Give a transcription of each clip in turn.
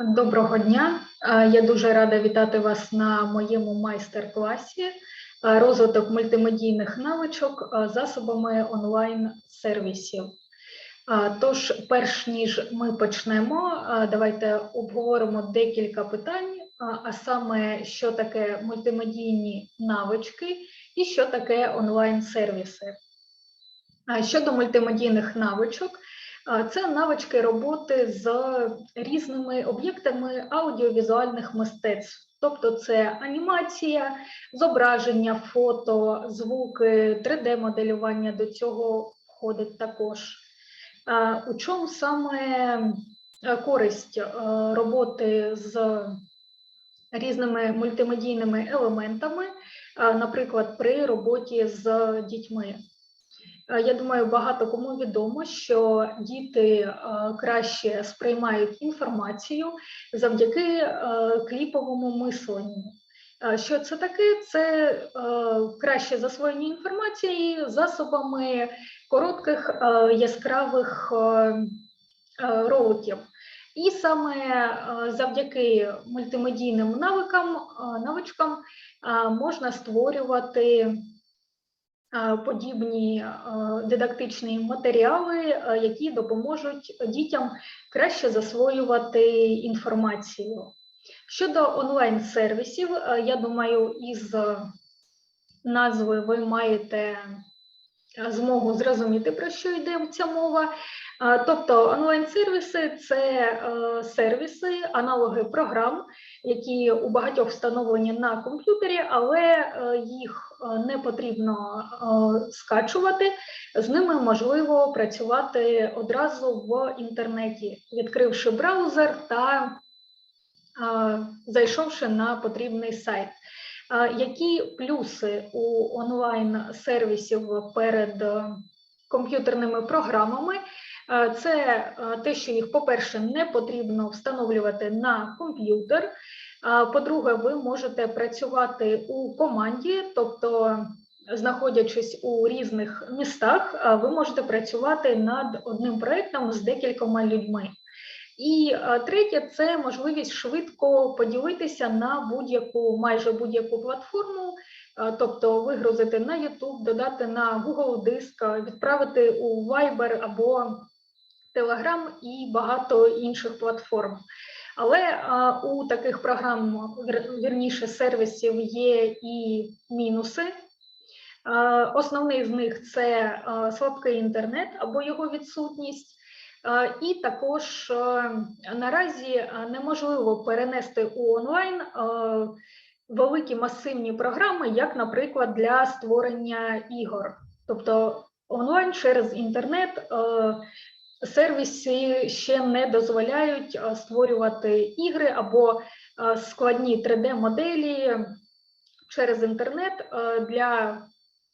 Доброго дня. Е, Я дуже рада вітати вас на моєму майстер-класі е, розвиток мультимедійних навичок е, засобами онлайн-сервісів. Тож, перш ніж ми почнемо, давайте обговоримо декілька питань, а саме, що таке мультимедійні навички і що таке онлайн-сервіси. Щодо мультимедійних навичок, Це навички роботи з різними об'єктами аудіовізуальних мистецтв, тобто це анімація, зображення, фото, звуки, 3D-моделювання до цього входить також. У чому саме е, користь е, роботи з різними мультимедійними елементами, наприклад, при роботі з дітьми? Е, Я думаю, багато кому відомо, що діти е, краще сприймають інформацію завдяки е, кліповому мисленню. Що це таке? Це краще засвоєння інформації засобами коротких яскравих роликів. І саме завдяки мультимедійним навикам, навичкам можна створювати подібні е, дидактичні матеріали, е, які допоможуть дітям краще засвоювати інформацію. Щодо онлайн-сервісів, е, я думаю, із е, назви ви маєте е, змогу зрозуміти, про що йде ця мова. Е, Тобто онлайн-сервіси це е, сервіси, аналоги програм, які у багатьох встановлені на комп'ютері, але е, їх е, не потрібно е, скачувати. З ними можливо працювати одразу в інтернеті, відкривши браузер та е, зайшовши на потрібний сайт. Е, Які плюси у онлайн-сервісів перед е, комп'ютерними програмами? Е, Це е, те, що їх, по-перше, не потрібно встановлювати на комп'ютер. По-друге, ви можете працювати у команді, тобто, знаходячись у різних містах, ви можете працювати над одним проєктом з декількома людьми. І третє це можливість швидко поділитися на будь-яку, майже будь-яку платформу, тобто вигрузити на YouTube, додати на Google Диск, відправити у Viber або Telegram і багато інших платформ. Але у таких програм, вір- вірніше, сервісів є і мінуси. Основний з них це слабкий інтернет або його відсутність. І також наразі неможливо перенести у онлайн великі масивні програми, як, наприклад, для створення ігор. Тобто онлайн через інтернет сервіси ще не дозволяють е, створювати ігри або е, складні 3D-моделі через інтернет. Е, Для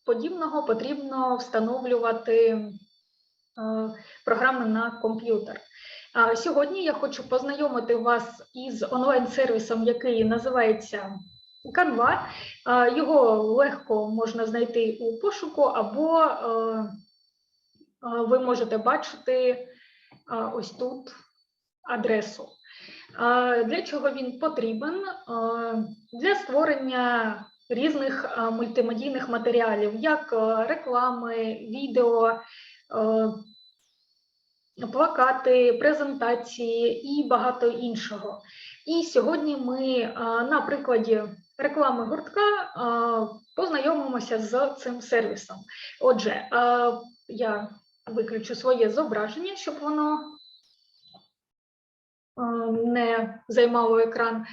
подібного потрібно встановлювати програми на комп'ютер. Сьогодні я хочу познайомити вас із онлайн-сервісом, який називається Canva. Його легко можна знайти у пошуку, або ви можете бачити ось тут адресу. Для чого він потрібен? Для створення різних мультимедійних матеріалів, як реклами, відео, плакати, презентації і багато іншого. І сьогодні ми на прикладі реклами гуртка познайомимося з цим сервісом. Отже, я виключу своє зображення, щоб воно е, не займало екран.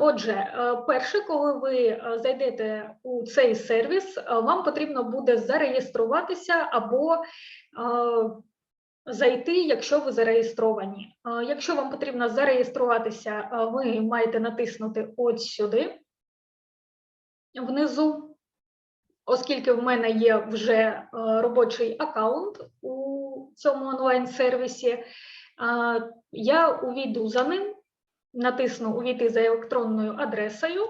Отже, е, перше, коли ви е, зайдете у цей сервіс, вам потрібно буде зареєструватися або зайти, якщо ви зареєстровані. Якщо вам потрібно зареєструватися, ви маєте натиснути ось сюди, внизу, оскільки в мене є вже е, робочий аккаунт у цьому онлайн-сервісі, е, я увійду за ним, натисну Увійти за електронною адресою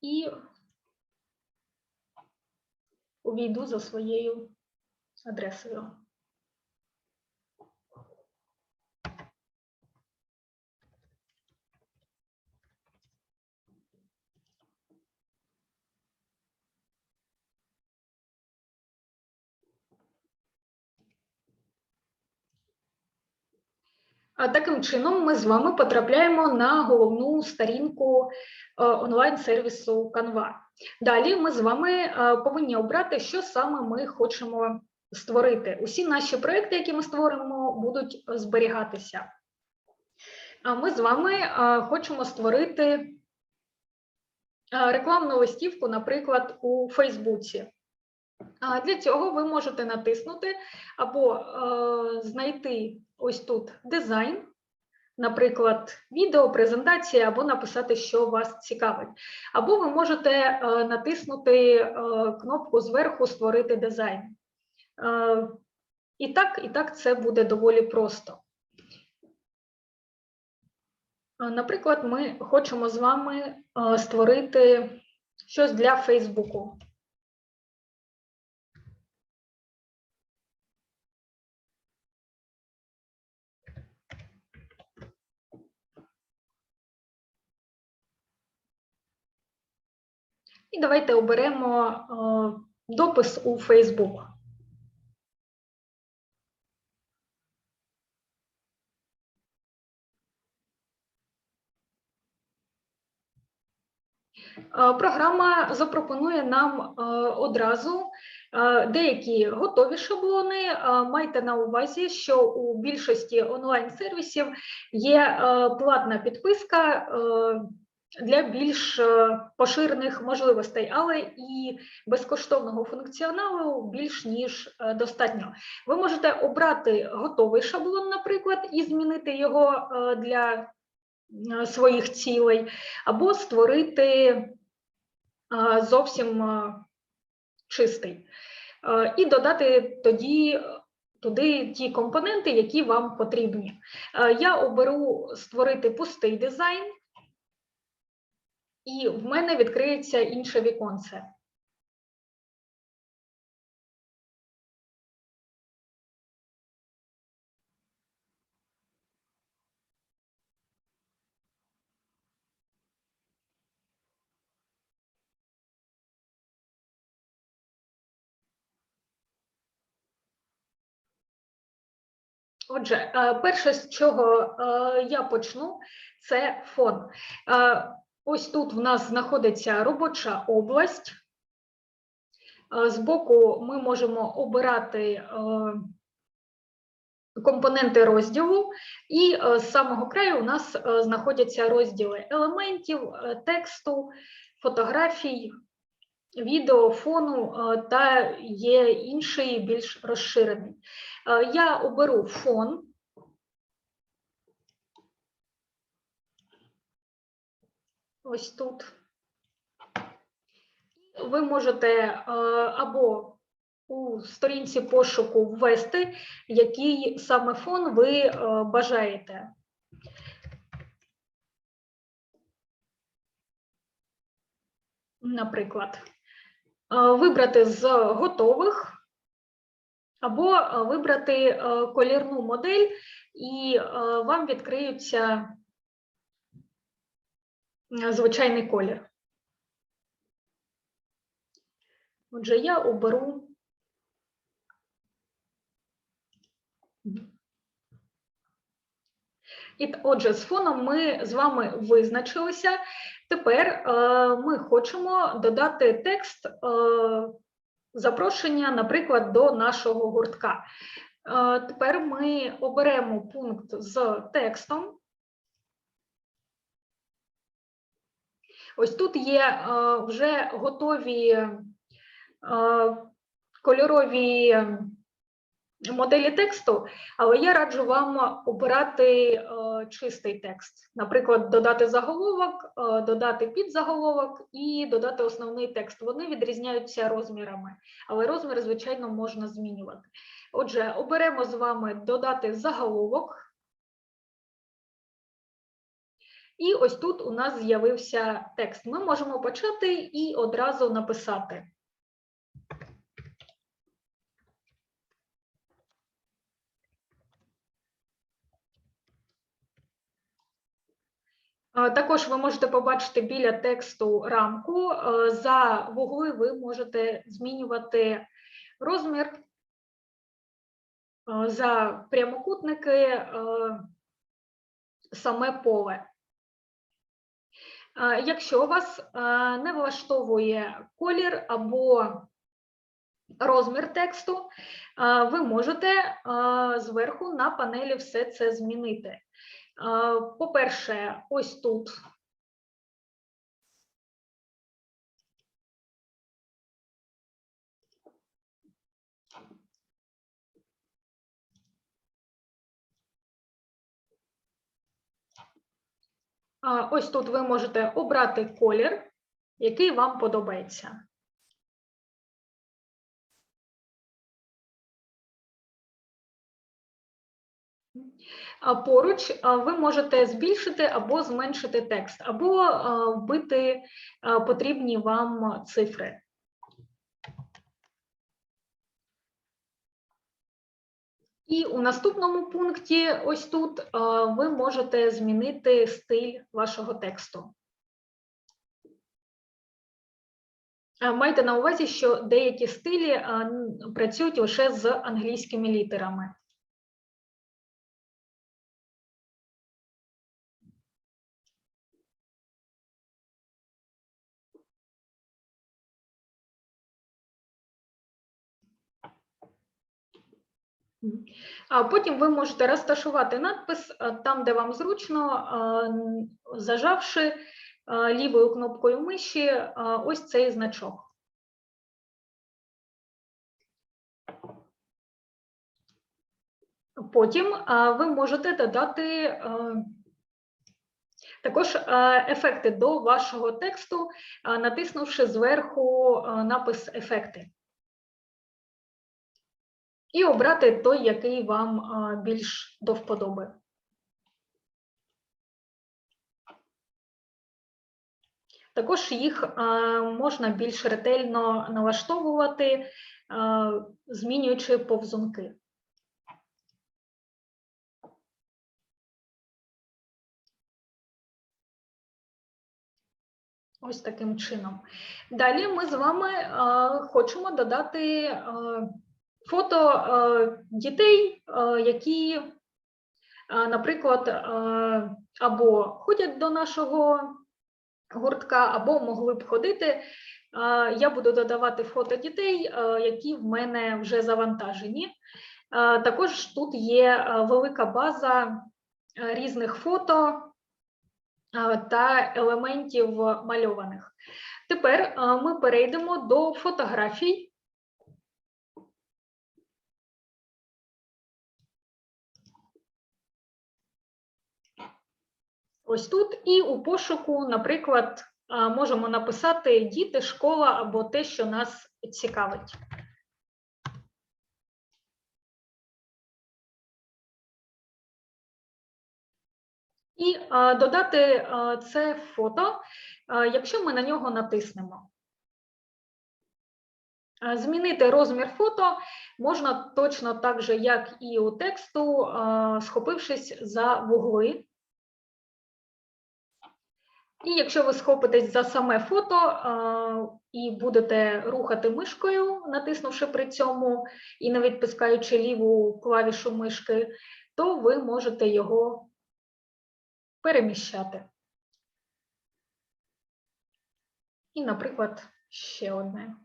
і увійду за своєю адресою. Таким чином, ми з вами потрапляємо на головну сторінку е, онлайн-сервісу Canva. Далі ми з вами е, повинні обрати, що саме ми хочемо створити. Усі наші проекти, які ми створимо, будуть зберігатися. А ми з вами е, хочемо створити рекламну листівку, наприклад, у Фейсбуці. Для цього ви можете натиснути або е, знайти ось тут дизайн, наприклад, відео, презентація, або написати, що вас цікавить. Або ви можете е, натиснути е, кнопку зверху Створити дизайн. Е, і так, і так це буде доволі просто. Е, Наприклад, ми хочемо з вами е, створити щось для Фейсбуку. І давайте оберемо е, допис у Facebook. Е, Програма запропонує нам е, одразу деякі готові шаблони. Майте на увазі, що у більшості онлайн-сервісів є платна підписка для більш е, поширених можливостей, але і безкоштовного функціоналу більш ніж е, достатньо. Ви можете обрати готовий шаблон, наприклад, і змінити його е, для своїх цілей, або створити зовсім чистий. І додати тоді туди ті компоненти, які вам потрібні. Я оберу створити пустий дизайн, і в мене відкриється інше віконце. Отже, е, перше, з чого е, я почну, це фон. Ось тут в нас знаходиться робоча область. Е, Збоку ми можемо обирати е, компоненти розділу, і е, з самого краю у нас знаходяться розділи елементів, тексту, фотографій, відео, фону та є інший більш розширений. Я оберу фон. Ось тут. Ви можете е, або у сторінці пошуку ввести, який саме фон ви е, бажаєте. Наприклад, Е, вибрати з готових, або вибрати колірну модель, і вам відкриються звичайний колір. Отже, я оберу. І, отже, з фоном ми з вами визначилися. Тепер е, ми хочемо додати текст е, запрошення, наприклад, до нашого гуртка. Е, тепер ми оберемо пункт з текстом. Ось тут є е, вже готові е, кольорові моделі тексту, але я раджу вам обирати е, чистий текст. Наприклад, додати заголовок, додати підзаголовок і додати основний текст. Вони відрізняються розмірами, але розмір, звичайно, можна змінювати. Отже, оберемо з вами додати заголовок. І ось тут у нас з'явився текст. Ми можемо почати і одразу написати. Також ви можете побачити біля тексту рамку. За вугли ви можете змінювати розмір. За прямокутники саме поле. Якщо вас не влаштовує колір або розмір тексту, ви можете зверху на панелі все це змінити. По-перше, ось тут Ось тут ви можете обрати колір, який вам подобається. Поруч ви можете збільшити або зменшити текст, або вбити потрібні вам цифри. І у наступному пункті, ось тут, е, ви можете змінити стиль вашого тексту. Е, Майте на увазі, що деякі стилі е, працюють лише з англійськими літерами. А потім ви можете розташувати надпис е, там, де вам зручно, е, зажавши е, лівою кнопкою миші ось цей значок. Потім ви можете додати також ефекти до вашого тексту, натиснувши зверху напис ефекти. І обрати той, який вам більш до вподоби. Також їх можна більш ретельно налаштовувати, змінюючи повзунки. Ось таким чином. Далі ми з вами хочемо додати фото е, дітей, е, які, е, наприклад, або ходять до нашого гуртка, або могли б ходити. Я буду додавати фото дітей, які в мене вже завантажені. Також тут є велика база різних фото та елементів мальованих. Тепер ми перейдемо до фотографій. Ось тут, і у пошуку, наприклад, можемо написати діти, школа або те, що нас цікавить. І додати це фото, якщо ми на нього натиснемо. Змінити розмір фото можна точно так же, як і у тексту, схопившись за вугли. І якщо ви схопитесь за саме фото а, і будете рухати мишкою, натиснувши при цьому і не відпускаючи ліву клавішу мишки, то ви можете його переміщати. І, наприклад, ще одне.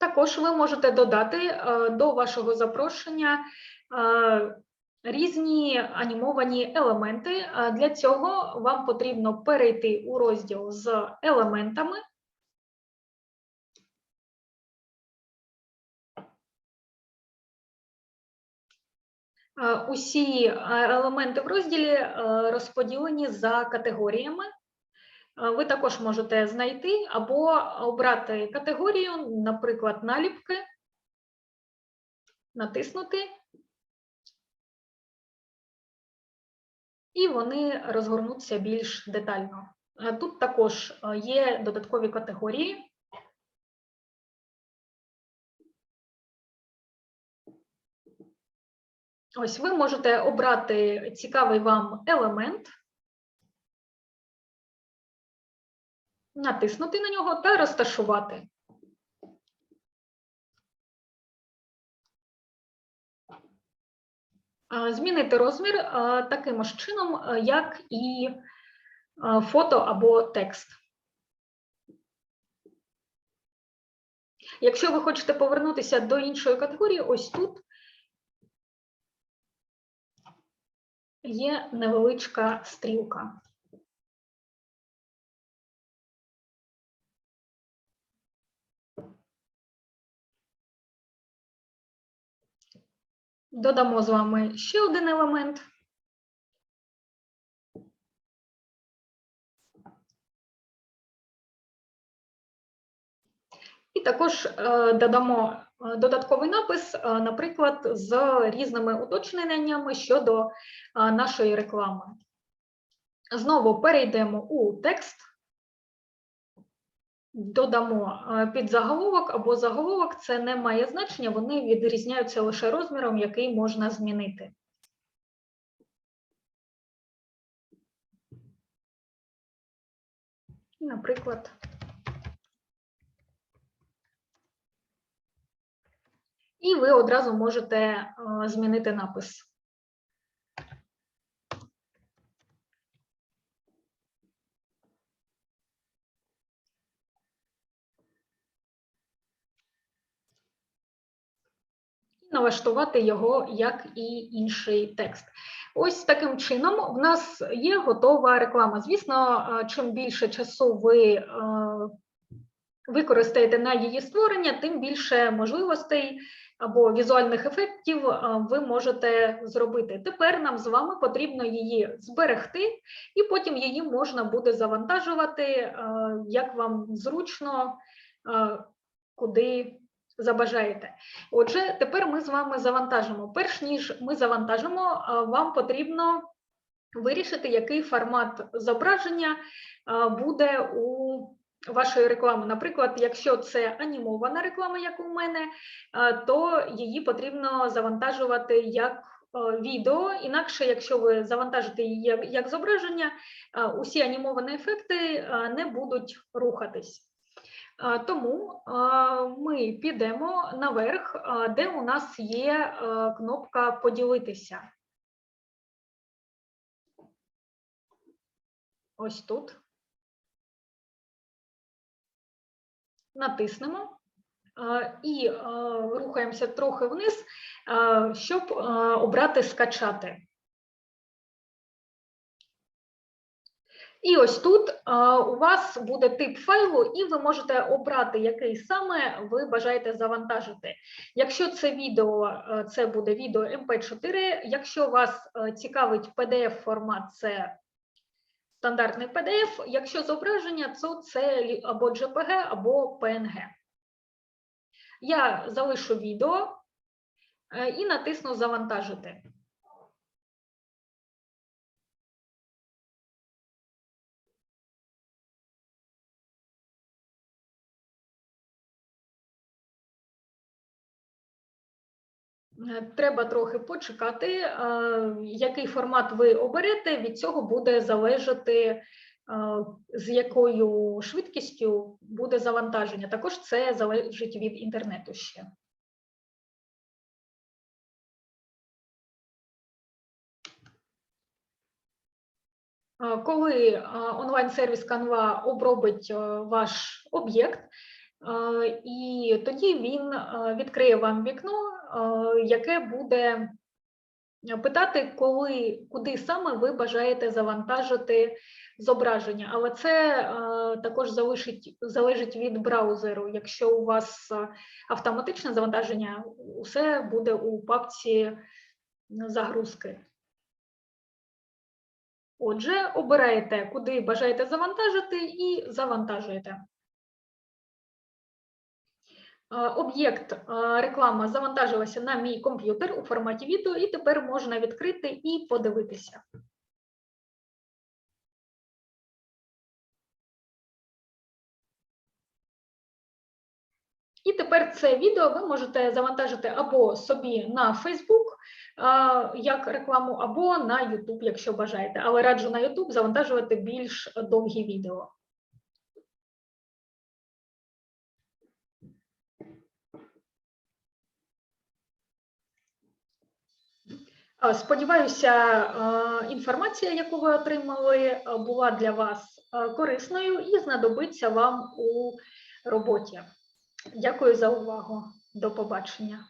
Також ви можете додати е, до вашого запрошення е, різні анімовані елементи. Е, Для цього вам потрібно перейти у розділ з елементами. Усі елементи в розділі розподілені за категоріями. Е, Ви також можете знайти або обрати категорію, наприклад, наліпки, натиснути, і вони розгорнуться більш детально. Е, Тут також е, є додаткові категорії. Ось ви можете обрати цікавий вам елемент, натиснути на нього та розташувати. Змінити розмір таким ж чином, як і фото або текст. Якщо ви хочете повернутися до іншої категорії, ось тут є невеличка стрілка. Додамо з вами ще один елемент. І також е, додамо е, додатковий напис, е, наприклад, з різними уточненнями щодо нашої реклами. Знову перейдемо у текст, додамо е, підзаголовок або заголовок, це не має значення, вони відрізняються лише розміром, який можна змінити. Наприклад, і ви одразу можете е, змінити напис. Налаштувати його як і інший текст. Ось таким чином в нас є готова реклама. Звісно, е, чим більше часу ви е, використаєте на її створення, тим більше можливостей або візуальних ефектів е, ви можете зробити. Тепер нам з вами потрібно її зберегти, і потім її можна буде завантажувати, як вам зручно, куди забажаєте. Отже, тепер ми з вами завантажимо. Перш ніж ми завантажимо, вам потрібно вирішити, який формат зображення буде у вашої реклами. Наприклад, якщо це анімована реклама, як у мене, то її потрібно завантажувати як відео. Інакше, якщо ви завантажите її як зображення, усі анімовані ефекти не будуть рухатись. Тому ми підемо наверх, де у нас є кнопка Поділитися. Ось тут. Натиснемо і рухаємося трохи вниз, щоб обрати скачати. І ось тут у вас буде тип файлу, і ви можете обрати, який саме ви бажаєте завантажити. Якщо це відео, це буде відео MP4. Якщо вас цікавить PDF-формат, це стандартний PDF. Якщо зображення, то це або JPG, або PNG. Я залишу відео і натисну Завантажити. Треба трохи почекати, е, який формат ви оберете, від цього буде залежати, е, з якою швидкістю буде завантаження. Також це залежить від інтернету ще. Коли онлайн-сервіс Canva обробить ваш об'єкт, і тоді він відкриє вам вікно, яке буде питати, коли, куди саме ви бажаєте завантажити зображення. Але це також залишить, залежить від браузеру. Якщо у вас автоматичне завантаження, усе буде у папці загрузки. Отже, обираєте, куди бажаєте завантажити, і завантажуєте. Об'єкт реклама завантажилася на мій комп'ютер у форматі відео, і тепер можна відкрити і подивитися. І тепер це відео ви можете завантажити або собі на Facebook як рекламу, або на YouTube, якщо бажаєте. Але раджу на YouTube завантажувати більш довгі відео. Сподіваюся, е, інформація, яку ви отримали, е, була для вас е, корисною і знадобиться вам у роботі. Дякую за увагу. До побачення.